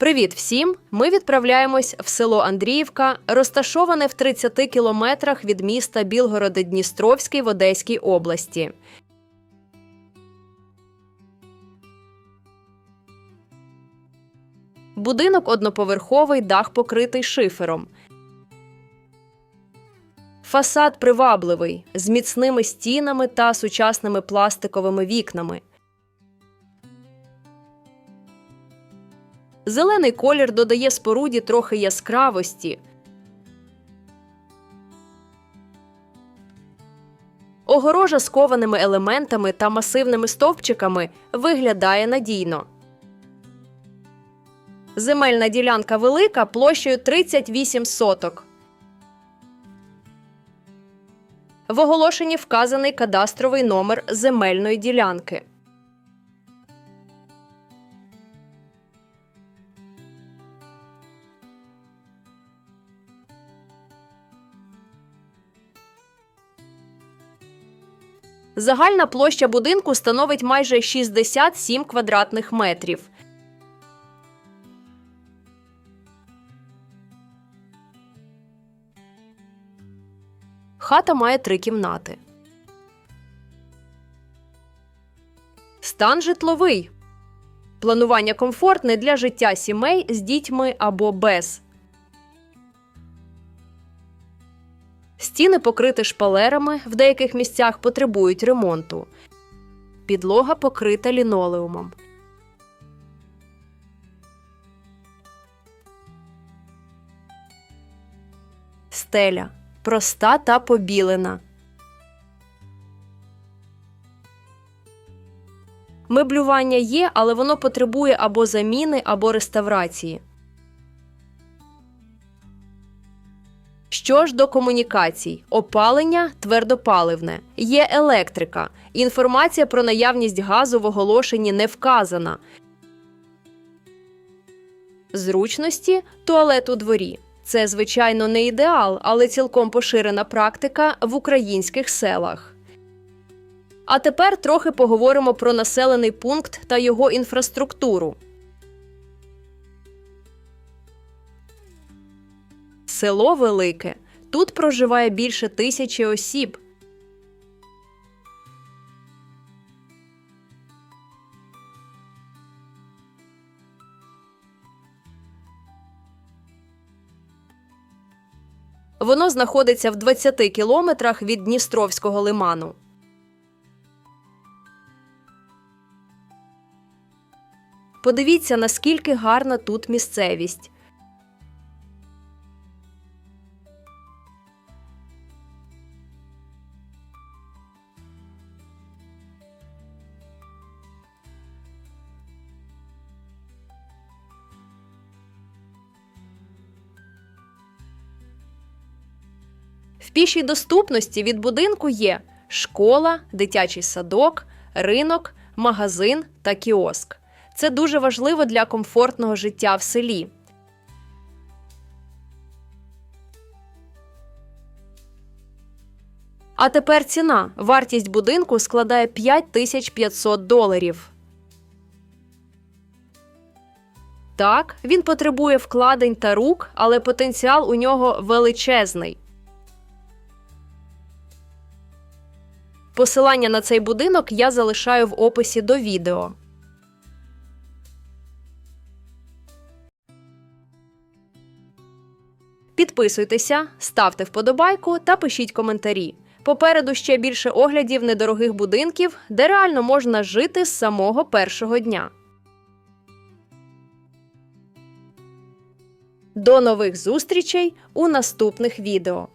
Привіт всім! Ми відправляємось в село Андріївка, розташоване в 30 кілометрах від міста Білгород-Дністровський в Одеській області. Будинок одноповерховий, дах покритий шифером. Фасад привабливий з міцними стінами та сучасними пластиковими вікнами. Зелений колір додає споруді трохи яскравості. Огорожа з кованими елементами та масивними стовпчиками виглядає надійно. Земельна ділянка велика площею 38 соток. В оголошенні вказаний кадастровий номер земельної ділянки. Загальна площа будинку становить майже 67 квадратних метрів. Хата має три кімнати. Стан житловий. Планування комфортне для життя сімей з дітьми або без. Стіни покриті шпалерами, в деяких місцях потребують ремонту. Підлога покрита лінолеумом. Стеля проста та побілена. Меблювання є, але воно потребує або заміни, або реставрації. Що ж до комунікацій, опалення твердопаливне, є електрика. Інформація про наявність газу в оголошенні не вказана. Зручності туалет у дворі. Це, звичайно, не ідеал, але цілком поширена практика в українських селах. А тепер трохи поговоримо про населений пункт та його інфраструктуру. Село велике. Тут проживає більше тисячі осіб. Воно знаходиться в 20 кілометрах від Дністровського лиману. Подивіться, наскільки гарна тут місцевість. В пішій доступності від будинку є школа, дитячий садок, ринок, магазин та кіоск. Це дуже важливо для комфортного життя в селі. А тепер ціна. Вартість будинку складає 5500 доларів. Так, він потребує вкладень та рук, але потенціал у нього величезний. Посилання на цей будинок я залишаю в описі до відео. Підписуйтеся, ставте вподобайку та пишіть коментарі. Попереду ще більше оглядів недорогих будинків, де реально можна жити з самого першого дня. До нових зустрічей у наступних відео.